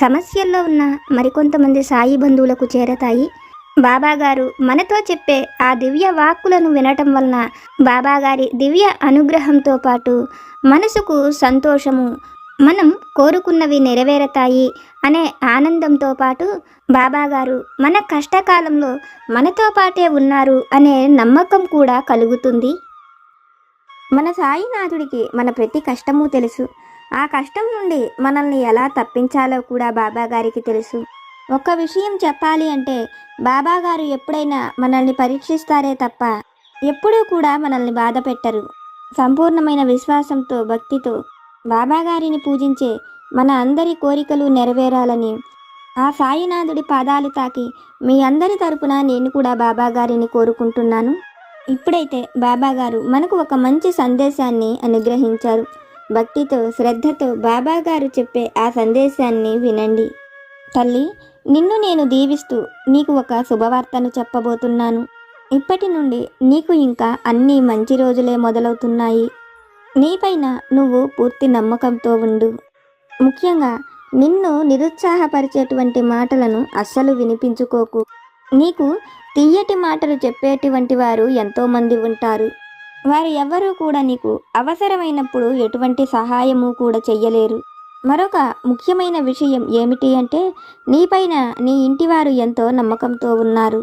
సమస్యల్లో ఉన్న మరికొంతమంది సాయి బంధువులకు చేరతాయి. బాబాగారు మనతో చెప్పే ఆ దివ్య వాక్కులను వినటం వలన బాబాగారి దివ్య అనుగ్రహంతో పాటు మనసుకు సంతోషము మనం కోరుకున్నవి నెరవేరతాయి అనే ఆనందంతో పాటు బాబాగారు మన కష్టకాలంలో మనతో పాటే ఉన్నారు అనే నమ్మకం కూడా కలుగుతుంది. మన సాయినాథుడికి మన ప్రతి కష్టము తెలుసు. ఆ కష్టం నుండి మనల్ని ఎలా తప్పించాలో కూడా బాబాగారికి తెలుసు. ఒక్క విషయం చెప్పాలి అంటే బాబాగారు ఎప్పుడైనా మనల్ని పరీక్షిస్తారే తప్ప ఎప్పుడూ కూడా మనల్ని బాధ పెట్టరు. సంపూర్ణమైన విశ్వాసంతో భక్తితో బాబాగారిని పూజించే మన అందరి కోరికలు నెరవేరాలని ఆ సాయినాథుడి పాదాలు తాకి మీ అందరి తరపున నేను కూడా బాబాగారిని కోరుకుంటున్నాను. ఇప్పుడైతే బాబాగారు మనకు ఒక మంచి సందేశాన్ని అనుగ్రహించారు. భక్తితో శ్రద్ధతో బాబా గారు చెప్పే ఆ సందేశాన్ని వినండి. తల్లి నిన్ను నేను దీవిస్తూ నీకు ఒక శుభవార్తను చెప్పబోతున్నాను. ఇప్పటి నుండి నీకు ఇంకా అన్ని మంచి రోజులే మొదలవుతున్నాయి. నీపైన నువ్వు పూర్తి నమ్మకంతో ఉండు. ముఖ్యంగా నిన్ను నిరుత్సాహపరిచేటువంటి మాటలను అస్సలు వినిపించుకోకు. నీకు తీయటి మాటలు చెప్పేటువంటి వారు ఎంతోమంది ఉంటారు. వారు ఎవ్వరూ కూడా నీకు అవసరమైనప్పుడు ఎటువంటి సహాయము కూడా చెయ్యలేరు. మరొక ముఖ్యమైన విషయం ఏమిటి అంటే నీపైన నీ ఇంటివారు ఎంతో నమ్మకంతో ఉన్నారు.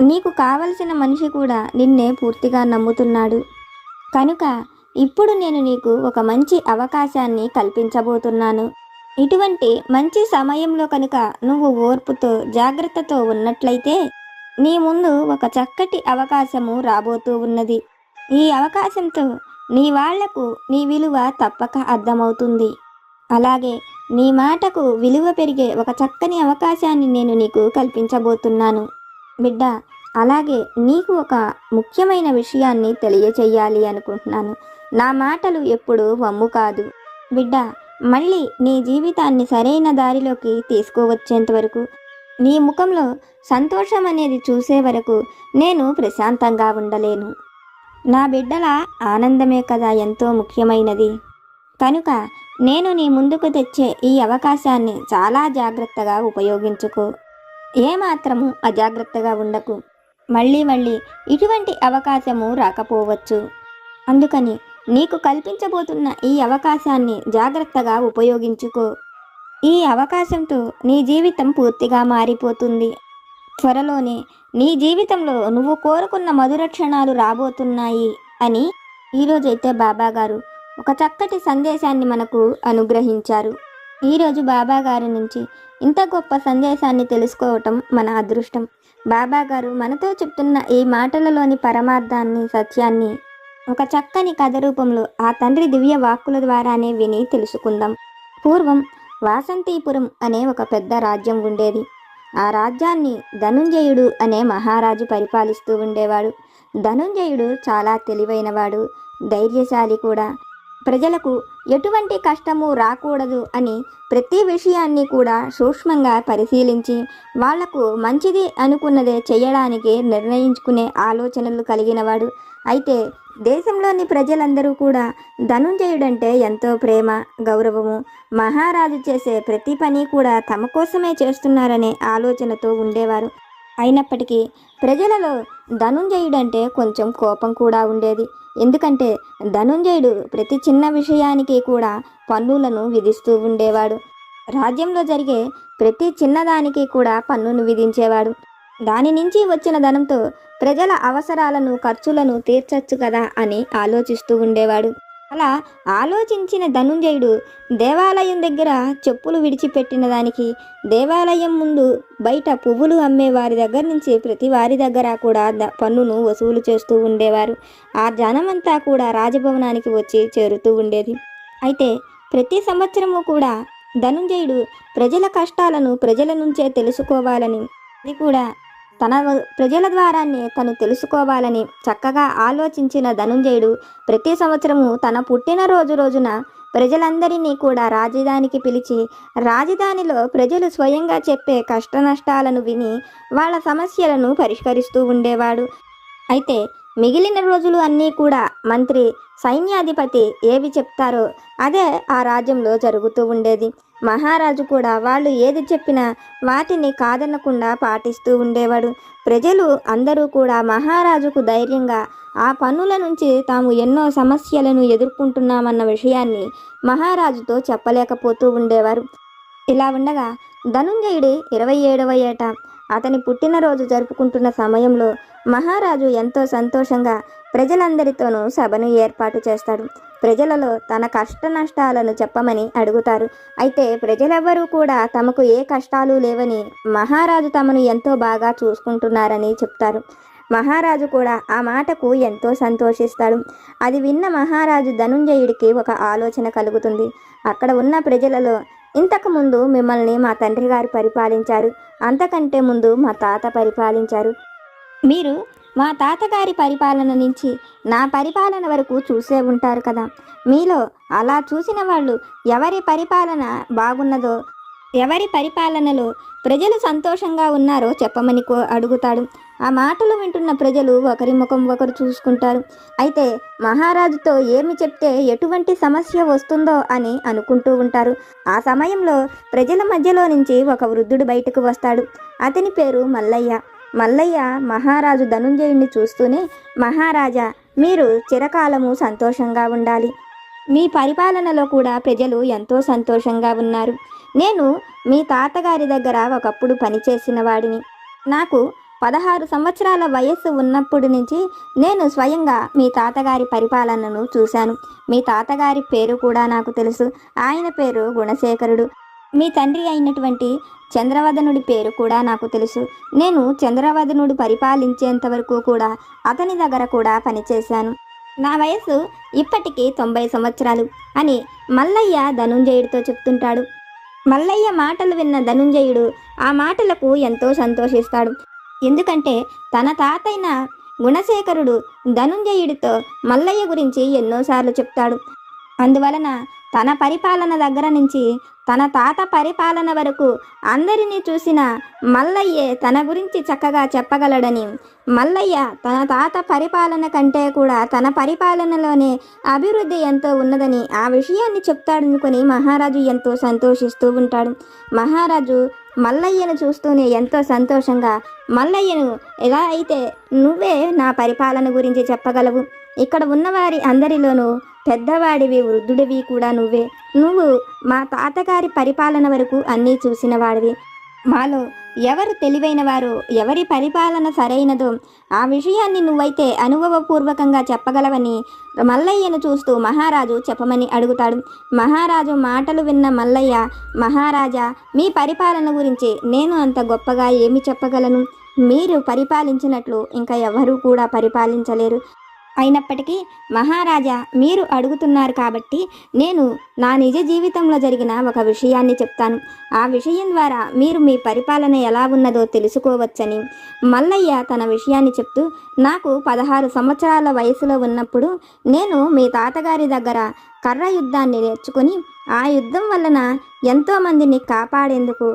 నీకు కావలసిన మనిషి కూడా నిన్నే పూర్తిగా నమ్ముతున్నాడు. కనుక ఇప్పుడు నేను నీకు ఒక మంచి అవకాశాన్ని కల్పించబోతున్నాను. ఇటువంటి మంచి సమయంలో కనుక నువ్వు ఓర్పుతో జాగ్రత్తతో ఉన్నట్లయితే నీ ముందు ఒక చక్కటి అవకాశము రాబోతూ ఉన్నది. ఈ అవకాశంతో నీ వాళ్ళకు నీ విలువ తప్పక అర్థమవుతుంది. అలాగే నీ మాటకు విలువ పెరిగే ఒక చక్కని అవకాశాన్ని నేను నీకు కల్పించబోతున్నాను. బిడ్డ అలాగే నీకు ఒక ముఖ్యమైన విషయాన్ని తెలియచేయాలి అనుకుంటున్నాను. నా మాటలు ఎప్పుడు వమ్ము కాదు. బిడ్డ మళ్ళీ నీ జీవితాన్ని సరైన దారిలోకి తీసుకువచ్చేంత వరకు నీ ముఖంలో సంతోషం అనేది చూసే వరకు నేను ప్రశాంతంగా ఉండలేను. నా బిడ్డల ఆనందమే కదా ఎంతో ముఖ్యమైనది. కనుక నేను నీ ముందుకు తెచ్చే ఈ అవకాశాన్ని చాలా జాగ్రత్తగా ఉపయోగించుకో. ఏమాత్రము అజాగ్రత్తగా ఉండకు. మళ్ళీ మళ్ళీ ఇటువంటి అవకాశము రాకపోవచ్చు. అందుకని నీకు కల్పించబోతున్న ఈ అవకాశాన్ని జాగ్రత్తగా ఉపయోగించుకో. ఈ అవకాశంతో నీ జీవితం పూర్తిగా మారిపోతుంది. త్వరలోనే నీ జీవితంలో నువ్వు కోరుకున్న మధుర క్షణాలు రాబోతున్నాయి అని ఈరోజైతే బాబాగారు ఒక చక్కటి సందేశాన్ని మనకు అనుగ్రహించారు. ఈరోజు బాబాగారి నుంచి ఇంత గొప్ప సందేశాన్ని తెలుసుకోవటం మన అదృష్టం. బాబాగారు మనతో చెప్తున్న ఈ మాటలలోని పరమార్థాన్ని సత్యాన్ని ఒక చక్కని కథ రూపంలో ఆ తండ్రి దివ్య వాక్కుల ద్వారానే విని తెలుసుకుందాం. పూర్వం వాసంతీపురం అనే ఒక పెద్ద రాజ్యం ఉండేది. ఆ రాజ్యాన్ని ధనుంజయుడు అనే మహారాజు పరిపాలిస్తూ ఉండేవాడు. ధనుంజయుడు చాలా తెలివైనవాడు ధైర్యశాలి కూడా. ప్రజలకు ఎటువంటి కష్టము రాకూడదు అని ప్రతి విషయాన్ని కూడా సూక్ష్మంగా పరిశీలించి వాళ్ళకు మంచిది అనుకున్నదే చేయడానికి నిర్ణయించుకునే ఆలోచనలు కలిగినవాడు. అయితే దేశంలోని ప్రజలందరూ కూడా ధనుంజయుడంటే ఎంతో ప్రేమ గౌరవము. మహారాజు చేసే ప్రతి పని కూడా తమ కోసమే చేస్తున్నారనే ఆలోచనతో ఉండేవారు. అయినప్పటికీ ప్రజలలో ధనుంజయుడంటే కొంచెం కోపం కూడా ఉండేది. ఎందుకంటే ధనుంజయుడు ప్రతి చిన్న విషయానికి కూడా పన్నులను విధిస్తూ ఉండేవాడు. రాజ్యంలో జరిగే ప్రతి చిన్నదానికి కూడా పన్నును విధించేవాడు. దాని నుంచి వచ్చిన ధనంతో ప్రజల అవసరాలను ఖర్చులను తీర్చచ్చు కదా అని ఆలోచిస్తూ ఉండేవాడు. అలా ఆలోచించిన ధనుంజయుడు దేవాలయం దగ్గర చెప్పులు విడిచిపెట్టిన దానికి దేవాలయం ముందు బయట పువ్వులు అమ్మే వారి దగ్గర నుంచి ప్రతి వారి దగ్గర కూడా ద- పన్నును వసూలు చేస్తూ ఉండేవారు. ఆ జనమంతా కూడా రాజభవనానికి వచ్చి చేరుతూ ఉండేది. అయితే ప్రతి సంవత్సరము కూడా ధనుంజయుడు ప్రజల కష్టాలను ప్రజల నుంచే తెలుసుకోవాలని అది కూడా తన ప్రజల ద్వారానే తను తెలుసుకోవాలని చక్కగా ఆలోచించిన ధనుంజయుడు ప్రతి సంవత్సరము తన పుట్టినరోజు రోజున ప్రజలందరినీ కూడా రాజధానికి పిలిచి రాజధానిలో ప్రజలు స్వయంగా చెప్పే కష్ట నష్టాలను విని వాళ్ళ సమస్యలను పరిష్కరిస్తూ ఉండేవాడు. అయితే మిగిలిన రోజులు అన్నీ కూడా మంత్రి సైన్యాధిపతి ఏవి చెప్తారో అదే ఆ రాజ్యంలో జరుగుతూ ఉండేది. మహారాజు కూడా వాళ్ళు ఏది చెప్పినా వాటిని కాదనకుండా పాటిస్తూ ఉండేవాడు. ప్రజలు అందరూ కూడా మహారాజుకు ధైర్యంగా ఆ పనుల నుంచి తాము ఎన్నో సమస్యలను ఎదుర్కొంటున్నామన్న విషయాన్ని మహారాజుతో చెప్పలేకపోతూ ఉండేవారు. ఇలా ఉండగా ధనుంజయుడి ఇరవై ఏడవ ఏట అతని పుట్టినరోజు జరుపుకుంటున్న సమయంలో మహారాజు ఎంతో సంతోషంగా ప్రజలందరితోనూ సభను ఏర్పాటు చేస్తాడు. ప్రజలలో తన కష్ట నష్టాలను చెప్పమని అడుగుతారు. అయితే ప్రజలెవ్వరూ కూడా తమకు ఏ కష్టాలు లేవని మహారాజు తమను ఎంతో బాగా చూసుకుంటున్నారని చెప్తారు. మహారాజు కూడా ఆ మాటకు ఎంతో సంతోషిస్తాడు. అది విన్న మహారాజు ధనుంజయుడికి ఒక ఆలోచన కలుగుతుంది. అక్కడ ఉన్న ప్రజలలో ఇంతకు ముందు మిమ్మల్ని మా తండ్రి గారు పరిపాలించారు. అంతకంటే ముందు మా తాత పరిపాలించారు. మీరు మా తాతగారి పరిపాలన నుంచి నా పరిపాలన వరకు చూసే ఉంటారు కదా. మీలో అలా చూసిన వాళ్ళు ఎవరి పరిపాలన బాగున్నదో ఎవరి పరిపాలనలో ప్రజలు సంతోషంగా ఉన్నారో చెప్పమని కో- అడుగుతాడు. ఆ మాటలు వింటున్న ప్రజలు ఒకరి ముఖం ఒకరు చూసుకుంటారు. అయితే మహారాజుతో ఏమి చెప్తే ఎటువంటి సమస్య వస్తుందో అని అనుకుంటూ ఉంటారు. ఆ సమయంలో ప్రజల మధ్యలో నుంచి ఒక వృద్ధుడు బయటకు వస్తాడు. అతని పేరు మల్లయ్య. మల్లయ్య మహారాజు ధనుంజయుడిని చూస్తూనే మహారాజా మీరు చిరకాలము సంతోషంగా ఉండాలి. మీ పరిపాలనలో కూడా ప్రజలు ఎంతో సంతోషంగా ఉన్నారు. నేను మీ తాతగారి దగ్గర ఒకప్పుడు పనిచేసిన వాడిని. నాకు పదహారు సంవత్సరాల వయస్సు ఉన్నప్పటి నుంచి నేను స్వయంగా మీ తాతగారి పరిపాలనను చూశాను. మీ తాతగారి పేరు కూడా నాకు తెలుసు. ఆయన పేరు గుణశేఖరుడు. మీ తండ్రి అయినటువంటి చంద్రవదనుడి పేరు కూడా నాకు తెలుసు. నేను చంద్రవదనుడు పరిపాలించేంత వరకు కూడా అతని దగ్గర కూడా పనిచేశాను. నా వయస్సు ఇప్పటికీ తొంభై సంవత్సరాలు అని మల్లయ్య ధనుంజయుడితో చెప్తుంటాడు. మల్లయ్య మాటలు విన్న ధనుంజయుడు ఆ మాటలకు ఎంతో సంతోషిస్తాడు. ఎందుకంటే తన తాతైన గుణశేఖరుడు ధనుంజయుడితో మల్లయ్య గురించి ఎన్నోసార్లు చెప్తాడు. అందువలన తన పరిపాలన దగ్గర నుంచి తన తాత పరిపాలన వరకు అందరినీ చూసిన మల్లయ్యే తన గురించి చక్కగా చెప్పగలడని మల్లయ్య తన తాత పరిపాలన కంటే కూడా తన పరిపాలనలోనే అభివృద్ధి ఎంతో ఉన్నదని ఆ విషయాన్ని చెప్తాడనుకుని మహారాజు ఎంతో సంతోషిస్తూ ఉంటాడు. మహారాజు మల్లయ్యను చూస్తూనే ఎంతో సంతోషంగా మల్లయ్యను ఎలా అయితే నువ్వే నా పరిపాలన గురించి చెప్పగలవు? ఇక్కడ ఉన్నవారి అందరిలోనూ పెద్దవాడివి వృద్ధుడివి కూడా నువ్వే. నువ్వు మా తాతగారి పరిపాలన వరకు అన్నీ చూసిన వాడివి మాలో ఎవరు తెలివైన వారు ఎవరి పరిపాలన సరైనదో ఆ విషయాన్ని నువ్వైతే అనుభవపూర్వకంగా చెప్పగలవని మల్లయ్యను చూస్తూ మహారాజు చెప్పమని అడుగుతాడు. మహారాజు మాటలు విన్న మల్లయ్య మహారాజా మీ పరిపాలన గురించి నేను అంత గొప్పగా ఏమి చెప్పగలను? మీరు పరిపాలించినట్లు ఇంకా ఎవరూ కూడా పరిపాలించలేరు. అయినప్పటికీ మహారాజా మీరు అడుగుతున్నారు కాబట్టి నేను నా నిజ జీవితంలో జరిగిన ఒక విషయాన్ని చెప్తాను. ఆ విషయం ద్వారా మీరు మీ పరిపాలన ఎలా ఉన్నదో తెలుసుకోవచ్చని. మల్లయ్య తన విషయాన్ని చెప్తూ నాకు పదహారు సంవత్సరాల వయసులో ఉన్నప్పుడు నేను మీ తాతగారి దగ్గర కర్ర యుద్ధాన్ని నేర్చుకుని ఆ యుద్ధం వలన ఎంతోమందిని కాపాడేందుకు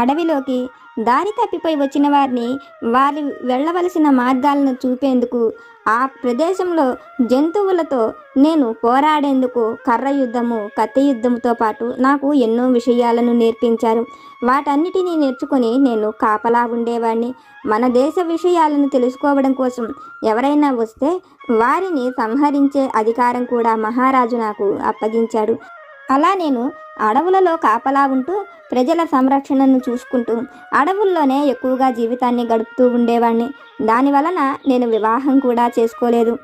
అడవిలోకి దారి తప్పిపోయి వచ్చిన వారిని వారి వెళ్ళవలసిన మార్గాలను చూపేందుకు ఆ ప్రదేశంలో జంతువులతో నేను పోరాడేందుకు కర్ర యుద్ధము కత్తి యుద్ధముతో పాటు నాకు ఎన్నో విషయాలను నేర్పించారు. వాటన్నిటినీ నేర్చుకొని నేను కాపలా ఉండేవాడిని మన దేశ విషయాలను తెలుసుకోవడం కోసం ఎవరైనా వస్తే వారిని సంహరించే అధికారం కూడా మహారాజు నాకు అప్పగించాడు. అలా నేను అడవులలో కాపలా ఉంటూ ప్రజల సంరక్షణను చూసుకుంటూ అడవుల్లోనే ఎక్కువగా జీవితాన్ని గడుపుతూ ఉండేవాడిని దానివలన నేను వివాహం కూడా చేసుకోలేదు.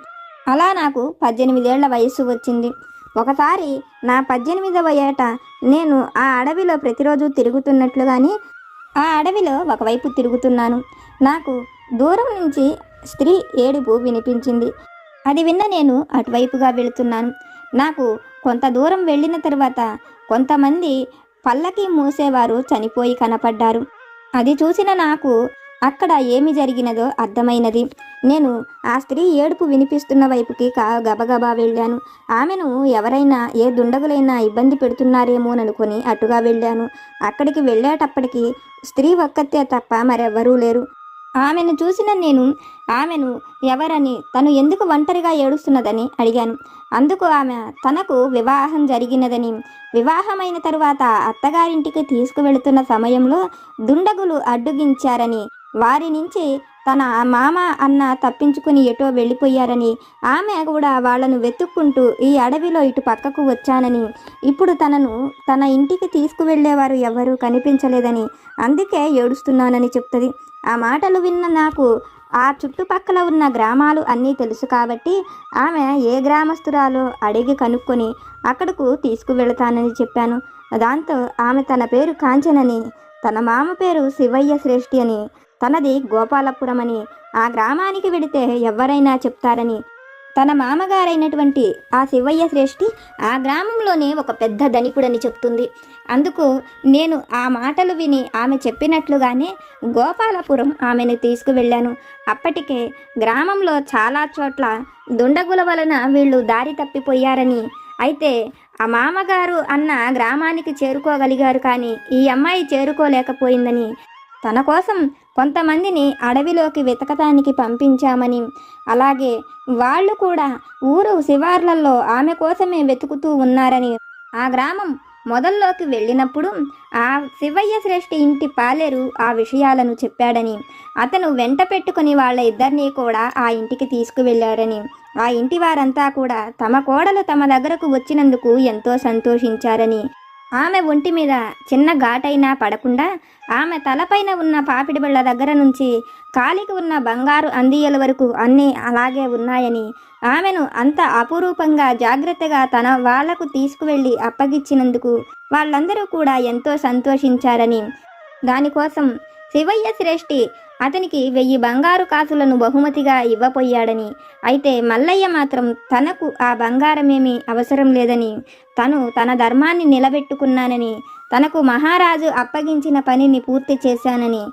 అలా నాకు పద్దెనిమిదేళ్ళ వయస్సు వచ్చింది. ఒకసారి నా పద్దెనిమిదవ ఏట నేను ఆ అడవిలో ప్రతిరోజు తిరుగుతున్నట్లుగాని ఆ అడవిలో ఒకవైపు తిరుగుతున్నాను. నాకు దూరం నుంచి స్త్రీ ఏడుపు వినిపించింది. అది విన్న నేను అటువైపుగా వెళుతున్నాను. నాకు కొంత దూరం వెళ్ళిన తర్వాత కొంతమంది పల్లకి మూసేవారు చనిపోయి కనపడ్డారు. అది చూసిన నాకు అక్కడ ఏమి జరిగినదో అర్థమైనది. నేను ఆ స్త్రీ ఏడుపు వినిపిస్తున్న వైపుకి కా గబగబా వెళ్ళాను. ఆమెను ఎవరైనా ఏ దుండగులైనా ఇబ్బంది పెడుతున్నారేమోననుకొని అటుగా వెళ్ళాను. అక్కడికి వెళ్ళేటప్పటికి స్త్రీ ఒక్కతే తప్ప మరెవ్వరూ లేరు. ఆమెను చూసిన నేను ఆమెను ఎవరని తను ఎందుకు ఒంటరిగా ఏడుస్తున్నదని అడిగాను. అందుకు ఆమె తనకు వివాహం జరిగినదని వివాహమైన తరువాత అత్తగారింటికి తీసుకువెళుతున్న సమయంలో దుండగులు అడ్డుగించారని వారి నుంచి తన మామ అన్న తప్పించుకుని ఎటో వెళ్ళిపోయారని ఆమె కూడా వాళ్ళను వెతుక్కుంటూ ఈ అడవిలో ఇటు పక్కకు వచ్చానని ఇప్పుడు తనను తన ఇంటికి తీసుకువెళ్ళేవారు ఎవరూ కనిపించలేదని అందుకే ఏడుస్తున్నానని చెప్తుంది. ఆ మాటలు విన్న నాకు ఆ చుట్టుపక్కల ఉన్న గ్రామాలు అన్నీ తెలుసు కాబట్టి ఆమె ఏ గ్రామస్తురాలో అడిగి కనుక్కొని అక్కడకు తీసుకువెళతానని చెప్పాను. దాంతో ఆమె తన పేరు కాంచనని తన మామ పేరు శివయ్య శ్రేష్ఠి అని తనది గోపాలపురం అని ఆ గ్రామానికి వెడితే ఎవరైనా చెప్తారని తన మామగారైనటువంటి ఆ శివయ్య శ్రేష్ఠి ఆ గ్రామంలోనే ఒక పెద్ద ధనికుడని చెప్తుంది. అందుకు నేను ఆ మాటలు విని ఆమె చెప్పినట్లుగానే గోపాలపురం ఆమెను తీసుకువెళ్ళాను. అప్పటికే గ్రామంలో చాలా చోట్ల దుండగుల వలన వీళ్ళు దారి తప్పిపోయారని. అయితే ఆ మామగారు అన్న గ్రామానికి చేరుకోగలిగారు కానీ ఈ అమ్మాయి చేరుకోలేకపోయిందని తన కోసం కొంతమందిని అడవిలోకి వెతకటానికి పంపించామని. అలాగే వాళ్ళు కూడా ఊరు శివార్లలో ఆమె కోసమే వెతుకుతూ ఉన్నారని. ఆ గ్రామం మొదల్లోకి వెళ్ళినప్పుడు ఆ శివయ్య శ్రేష్ఠి ఇంటి పాలేరు ఆ విషయాలను చెప్పాడని. అతను వెంట పెట్టుకుని వాళ్ళ ఇద్దరినీ కూడా ఆ ఇంటికి తీసుకువెళ్ళారని ఆ ఇంటి వారంతా కూడా తమ కోడలు తమ దగ్గరకు వచ్చినందుకు ఎంతో సంతోషించారని. ఆమె ఒంటి మీద చిన్న ఘాటైనా పడకుండా ఆమె తలపైన ఉన్న పాపిడి బిళ్ళ దగ్గర నుంచి కాలికి ఉన్న బంగారు అందియల వరకు అన్నీ అలాగే ఉన్నాయని ఆమెను అంత అపురూపంగా జాగ్రత్తగా తన వాళ్ళకు తీసుకువెళ్ళి అప్పగిచ్చినందుకు వాళ్ళందరూ కూడా ఎంతో సంతోషించారని. దానికోసం శివయ్య శ్రేష్ఠి అతనికి వెయ్యి బంగారు కాసులను బహుమతిగా ఇవ్వపోయాడని అయితే మల్లయ్య మాత్రం తనకు ఆ బంగారమేమీ అవసరం లేదని తను తన ధర్మాన్ని నిలబెట్టుకున్నానని తనకు మహారాజు అప్పగించిన పనిని పూర్తి చేశానని.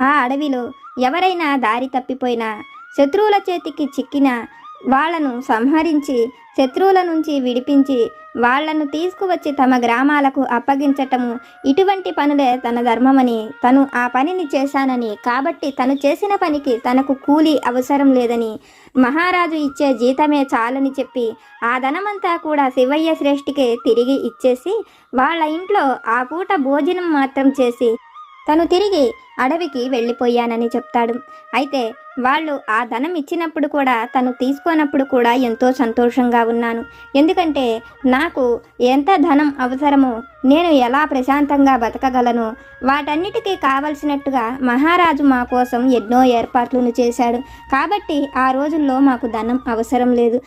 ఆ అడవిలో ఎవరైనా దారి తప్పిపోయినా శత్రువుల చేతికి చిక్కినా వాళ్ళను సంహరించి శత్రువుల నుంచి విడిపించి వాళ్ళను తీసుకువచ్చి తమ గ్రామాలకు అప్పగించటము ఇటువంటి పనులే తన ధర్మమని తను ఆ పనిని చేశానని. కాబట్టి తను చేసిన పనికి తనకు కూలి అవసరం లేదని మహారాజు ఇచ్చే జీతమే చాలని చెప్పి ఆ ధనమంతా కూడా శివయ్య శ్రేష్ఠికే తిరిగి ఇచ్చేసి వాళ్ళ ఇంట్లో ఆ పూట భోజనం మాత్రం చేసి తను తిరిగి అడవికి వెళ్ళిపోయానని చెప్తాడు. అయితే వాళ్ళు ఆ ధనం ఇచ్చినప్పుడు కూడా తను తీసుకోనప్పుడు కూడా ఎంతో సంతోషంగా ఉన్నాను. ఎందుకంటే నాకు ఎంత ధనం అవసరమో నేను ఎలా ప్రశాంతంగా బతకగలను వాటన్నిటికీ కావలసినట్టుగా మహారాజు మా కోసం ఎన్నో ఏర్పాట్లను చేశాడు. కాబట్టి ఆ రోజుల్లో మాకు ధనం అవసరం లేదు.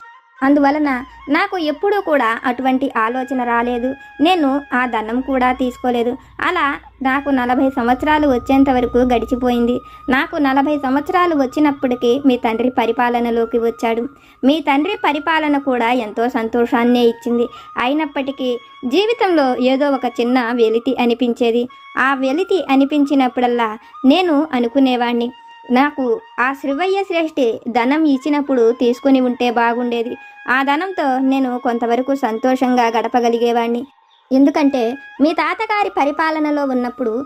అందువలన నాకు ఎప్పుడూ కూడా అటువంటి ఆలోచన రాలేదు. నేను ఆ దండం కూడా తీసుకోలేదు. అలా నాకు నలభై సంవత్సరాలు వచ్చేంత వరకు గడిచిపోయింది. నాకు నలభై సంవత్సరాలు వచ్చినప్పటికీ మీ తండ్రి పరిపాలనలోకి వచ్చాడు. మీ తండ్రి పరిపాలన కూడా ఎంతో సంతోషాన్నే ఇచ్చింది. అయినప్పటికీ జీవితంలో ఏదో ఒక చిన్న వెలితి అనిపించేది. ఆ వెలితి అనిపించినప్పుడల్లా నేను అనుకునేవాణ్ణి. నాకు ఆ శ్రీవయ్య శ్రేష్ఠి ధనం ఇచ్చినప్పుడు తీసుకుని ఉంటే బాగుండేది. ఆ ధనంతో నేను కొంతవరకు సంతోషంగా గడపగలిగేవాణ్ణి. ఎందుకంటే మీ తాతగారి పరిపాలనలో ఉన్నప్పుడు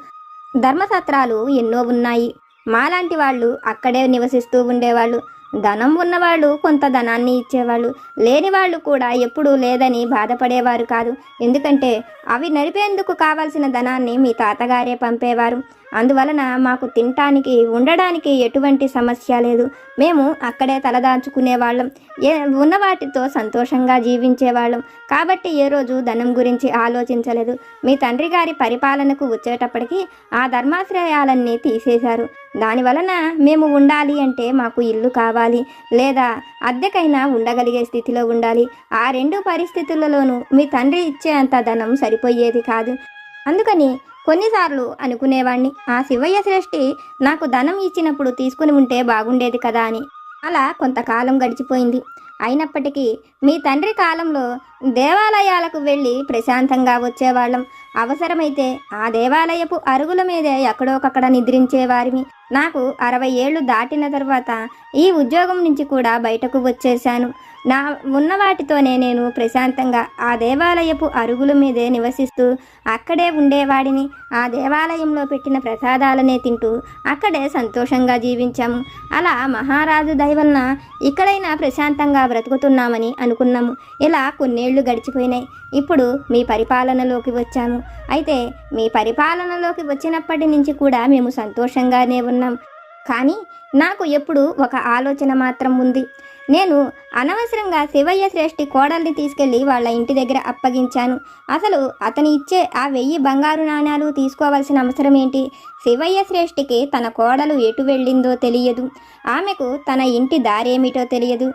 ధర్మసత్రాలు ఎన్నో ఉన్నాయి. మాలాంటి వాళ్ళు అక్కడే నివసిస్తూ ఉండేవాళ్ళు. ధనం ఉన్నవాళ్ళు కొంత ధనాన్ని ఇచ్చేవాళ్ళు. లేని వాళ్ళు కూడా ఎప్పుడూ లేదని బాధపడేవారు కాదు. ఎందుకంటే అవి నడిపేందుకు కావాల్సిన ధనాన్ని మీ తాతగారే పంపేవారు. అందువలన మాకు తినటానికి ఉండడానికి ఎటువంటి సమస్య లేదు. మేము అక్కడే తలదాచుకునే వాళ్ళం ఏ ఉన్న వాటితో సంతోషంగా జీవించేవాళ్ళం. కాబట్టి ఏ రోజు ధనం గురించి ఆలోచించలేదు. మీ తండ్రి గారి పరిపాలనకు వచ్చేటప్పటికి ఆ ధర్మాశ్రయాలన్నీ తీసేశారు. దానివలన మేము ఉండాలి అంటే మాకు ఇల్లు కావాలి. లేదా అద్దెకైనా ఉండగలిగే స్థితిలో ఉండాలి. ఆ రెండు పరిస్థితులలోనూ మీ తండ్రి ఇచ్చే అంత ధనం సరిపోయేది కాదు. అందుకని కొన్నిసార్లు అనుకునేవాణ్ణి ఆ శివయ్య శ్రేష్ఠి నాకు ధనం ఇచ్చినప్పుడు తీసుకుని ఉంటే బాగుండేది కదా అని. అలా కొంతకాలం గడిచిపోయింది. అయినప్పటికీ మీ తండ్రి కాలంలో దేవాలయాలకు వెళ్ళి ప్రశాంతంగా వచ్చేవాళ్ళం. అవసరమైతే ఆ దేవాలయపు అరుగుల మీదే ఎక్కడోకక్కడ నిద్రించేవారిని నాకు అరవై ఏళ్ళు దాటిన తర్వాత ఈ ఉద్యోగం నుంచి కూడా బయటకు వచ్చేశాను. నా ఉన్న వాటితోనే నేను ప్రశాంతంగా ఆ దేవాలయపు అరుగుల మీదే నివసిస్తూ అక్కడే ఉండేవాడిని. ఆ దేవాలయంలో పెట్టిన ప్రసాదాలనే తింటూ అక్కడే సంతోషంగా జీవించాము. అలా మహారాజు దయవలన ఇక్కడైనా ప్రశాంతంగా బ్రతుకుతున్నామని అనుకున్నాము. ఇలా కొన్నేళ్ళు గడిచిపోయినాయి. ఇప్పుడు మీ పరిపాలనలోకి వచ్చాము. అయితే మీ పరిపాలనలోకి వచ్చినప్పటి నుంచి కూడా మేము సంతోషంగానే ఉన్నాం కానీ నాకు ఎప్పుడు ఒక ఆలోచన మాత్రం ఉంది. నేను అనవసరంగా శివయ్య శ్రేష్ఠి కోడల్ని తీసుకెళ్ళి వాళ్ళ ఇంటి దగ్గర అప్పగించాను. అసలు అతని ఇచ్చే ఆ వెయ్యి బంగారు నాణ్యాలు తీసుకోవాల్సిన అవసరం ఏంటి? శివయ్య శ్రేష్ఠికి తన కోడలు ఎటు వెళ్ళిందో తెలియదు. ఆమెకు తన ఇంటి దారేమిటో తెలియదు.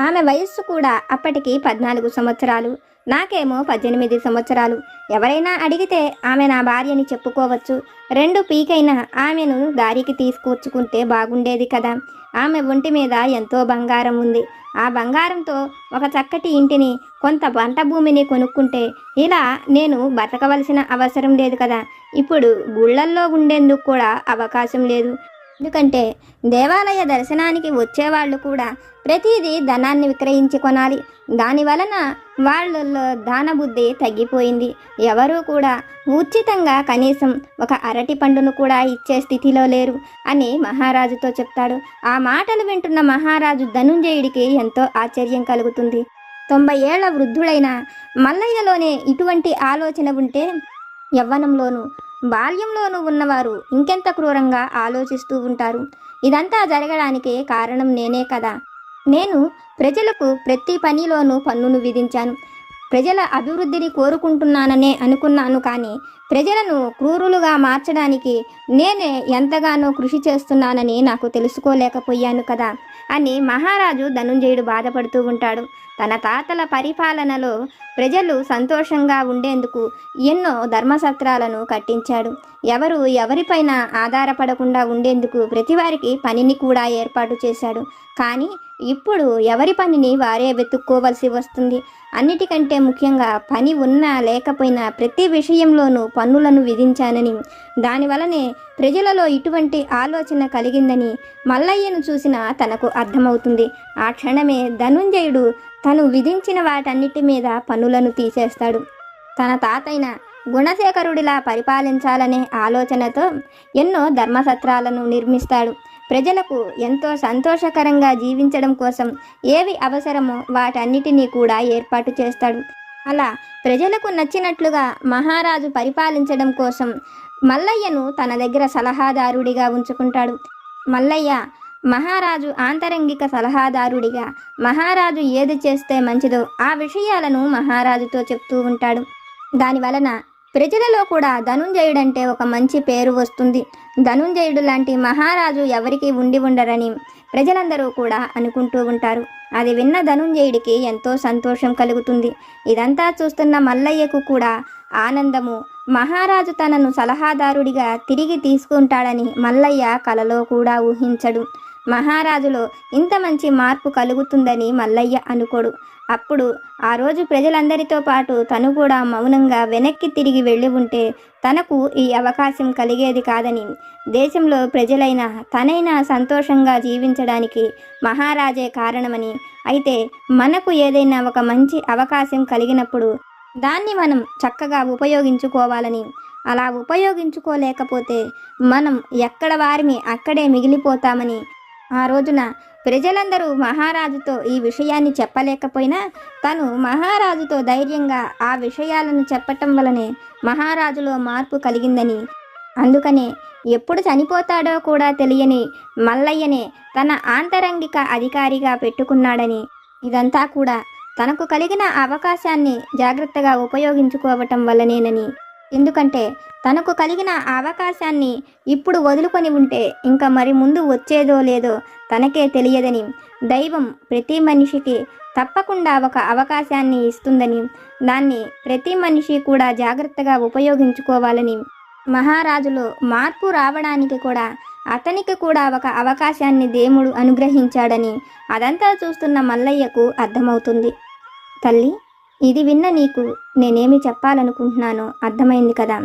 ఆమె వయస్సు కూడా అప్పటికి పద్నాలుగు సంవత్సరాలు. నాకేమో పద్దెనిమిది సంవత్సరాలు. ఎవరైనా అడిగితే ఆమె నా భార్యని చెప్పుకోవచ్చు. రెండు పీకైనా ఆమెను దారికి తీసుకొచ్చుకుంటే బాగుండేది కదా. ఆమె ఒంటి మీద ఎంతో బంగారం ఉంది. ఆ బంగారంతో ఒక చక్కటి ఇంటిని కొంత పంట భూమిని కొనుక్కుంటే ఇలా నేను బతకవలసిన అవసరం లేదు కదా. ఇప్పుడు గుళ్ళల్లో ఉండేందుకు కూడా అవకాశం లేదు. ఎందుకంటే దేవాలయ దర్శనానికి వచ్చేవాళ్ళు కూడా ప్రతిదీ ధనాన్ని విక్రయించి కొనాలి. దాని వలన వాళ్ళలో దానబుద్ధి తగ్గిపోయింది. ఎవరూ కూడా ఉచితంగా కనీసం ఒక అరటి పండును కూడా ఇచ్చే స్థితిలో లేరు అని మహారాజుతో చెప్తాడు. ఆ మాటలు వింటున్న మహారాజు ధనుంజయుడికి ఎంతో ఆశ్చర్యం కలుగుతుంది. తొంభై ఏళ్ళ వృద్ధుడైన మల్లయ్యలోనే ఇటువంటి ఆలోచన ఉంటే యవ్వనంలోనూ బాల్యంలోనూ ఉన్నవారు ఇంకెంత క్రూరంగా ఆలోచిస్తూ ఉంటారు? ఇదంతా జరగడానికి కారణం నేనే కదా. నేను ప్రజలకు ప్రతి పనిలోనూ పన్నును విధించాను. ప్రజల అభివృద్ధిని కోరుకుంటున్నాననే అనుకున్నాను కానీ ప్రజలను క్రూరులుగా మార్చడానికి నేనే ఎంతగానో కృషి చేస్తున్నానని నాకు తెలుసుకోలేకపోయాను కదా అని మహారాజు ధనుంజయుడు బాధపడుతూ ఉంటాడు. తన తాతల పరిపాలనలో ప్రజలు సంతోషంగా ఉండేందుకు ఎన్నో ధర్మసత్రాలను కట్టించాడు. ఎవరు ఎవరిపైన ఆధారపడకుండా ఉండేందుకు ప్రతివారికి పనిని కూడా ఏర్పాటు చేశాడు. కానీ ఇప్పుడు ఎవరి పనిని వారే వెతుక్కోవలసి వస్తుంది. అన్నిటికంటే ముఖ్యంగా పని ఉన్నా లేకపోయినా ప్రతి విషయంలోనూ పన్నులను విధించానని దానివలనే ప్రజలలో ఇటువంటి ఆలోచన కలిగిందని మల్లయ్యను చూసిన తనకు అర్థమవుతుంది. ఆ క్షణమే ధనుంజయుడు తను విధించిన వాటన్నిటి మీద పన్నులను తీసేస్తాడు. తన తాతైన గుణశేఖరుడిలా పరిపాలించాలనే ఆలోచనతో ఎన్నో ధర్మసత్రాలను నిర్మిస్తాడు. ప్రజలకు ఎంతో సంతోషకరంగా జీవించడం కోసం ఏవి అవసరమో వాటన్నిటినీ కూడా ఏర్పాటు చేస్తాడు. అలా ప్రజలకు నచ్చినట్లుగా మహారాజు పరిపాలించడం కోసం మల్లయ్యను తన దగ్గర సలహాదారుడిగా ఉంచుకుంటాడు. మల్లయ్య మహారాజు ఆంతరంగిక సలహాదారుడిగా మహారాజు ఏది చేస్తే మంచిదో ఆ విషయాలను మహారాజుతో చెప్తూ ఉంటాడు. దాని వలన ప్రజలలో కూడా ధనుంజయుడంటే ఒక మంచి పేరు వస్తుంది. ధనుంజయుడు లాంటి మహారాజు ఎవరికి ఉండి ఉండరని ప్రజలందరూ కూడా అనుకుంటూ ఉంటారు. అది విన్న ధనుంజయుడికి ఎంతో సంతోషం కలుగుతుంది. ఇదంతా చూస్తున్న మల్లయ్యకు కూడా ఆనందము. మహారాజు తనను సలహాదారుడిగా తిరిగి తీసుకుంటాడని మల్లయ్య కలలో కూడా ఊహించడు. మహారాజులో ఇంత మంచి మార్పు కలుగుతుందని మల్లయ్య అనుకోడు. అప్పుడు ఆ రోజు ప్రజలందరితో పాటు తను కూడా మౌనంగా వెనక్కి తిరిగి వెళ్ళి ఉంటే తనకు ఈ అవకాశం కలిగేది కాదని దేశంలో ప్రజలైన తనైనా సంతోషంగా జీవించడానికి మహారాజే కారణమని అయితే మనకు ఏదైనా ఒక మంచి అవకాశం కలిగినప్పుడు దాన్ని మనం చక్కగా ఉపయోగించుకోవాలని. అలా ఉపయోగించుకోలేకపోతే మనం ఎక్కడ వారిని అక్కడే మిగిలిపోతామని ఆ రోజున ప్రజలందరూ మహారాజుతో ఈ విషయాన్ని చెప్పలేకపోయినా తను మహారాజుతో ధైర్యంగా ఆ విషయాలను చెప్పటం వలనే మహారాజులో మార్పు కలిగిందని. అందుకనే ఎప్పుడు చనిపోతాడో కూడా తెలియని మల్లయ్యనే తన ఆంతరంగిక అధికారిగా పెట్టుకున్నాడని. ఇదంతా కూడా తనకు కలిగిన అవకాశాన్ని జాగ్రత్తగా ఉపయోగించుకోవటం వల్లనేనని ఎందుకంటే తనకు కలిగిన అవకాశాన్ని ఇప్పుడు వదులుకొని ఉంటే ఇంకా మరి ముందు వచ్చేదో లేదో తనకే తెలియదని దైవం ప్రతి మనిషికి తప్పకుండా ఒక అవకాశాన్ని ఇస్తుందని దాన్ని ప్రతి మనిషి కూడా జాగ్రత్తగా ఉపయోగించుకోవాలని మహారాజులో మార్పు రావడానికి కూడా అతనికి కూడా ఒక అవకాశాన్ని దేవుడు అనుగ్రహించాడని అదంతా చూస్తున్న మల్లయ్యకు అర్థమవుతుంది. తల్లి ఇది విన్న నీకు నేనేమి చెప్పాలనుకుంటున్నానో అర్థమైంది కదా.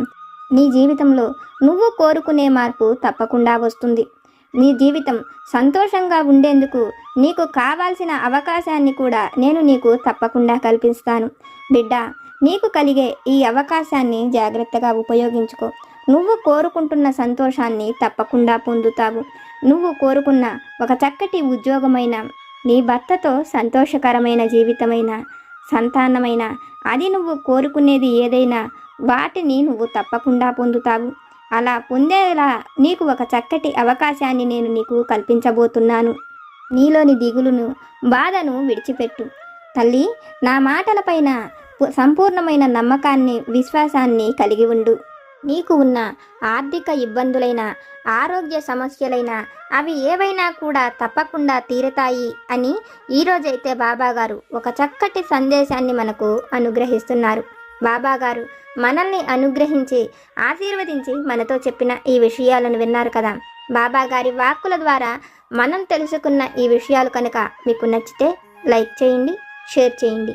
నీ జీవితంలో నువ్వు కోరుకునే మార్పు తప్పకుండా వస్తుంది. నీ జీవితం సంతోషంగా ఉండేందుకు నీకు కావాల్సిన అవకాశాన్ని కూడా నేను నీకు తప్పకుండా కల్పిస్తాను. బిడ్డ నీకు కలిగే ఈ అవకాశాన్ని జాగ్రత్తగా ఉపయోగించుకో. నువ్వు కోరుకుంటున్న సంతోషాన్ని తప్పకుండా పొందుతావు. నువ్వు కోరుకున్న ఒక చక్కటి ఉద్యోగమైన నీ భర్తతో సంతోషకరమైన జీవితమైన సంతానమైన అది నువ్వు కోరుకునేది ఏదైనా వాటిని నువ్వు తప్పకుండా పొందుతావు. అలా పొందేలా నీకు ఒక చక్కటి అవకాశాన్ని నేను నీకు కల్పించబోతున్నాను. నీలోని దిగులును బాధను విడిచిపెట్టు. తల్లి నా మాటలపైన సంపూర్ణమైన నమ్మకాన్ని విశ్వాసాన్ని కలిగి ఉండు. నీకు ఉన్న ఆర్థిక ఇబ్బందులైన ఆరోగ్య సమస్యలైన అవి ఏవైనా కూడా తప్పకుండా తీరతాయి అని ఈరోజైతే బాబాగారు ఒక చక్కటి సందేశాన్ని మనకు అనుగ్రహిస్తున్నారు. బాబాగారు మనల్ని అనుగ్రహించి ఆశీర్వదించి మనతో చెప్పిన ఈ విషయాలను విన్నారు కదా. బాబాగారి వాక్కుల ద్వారా మనం తెలుసుకున్న ఈ విషయాలు కనుక మీకు నచ్చితే లైక్ చేయండి షేర్ చేయండి.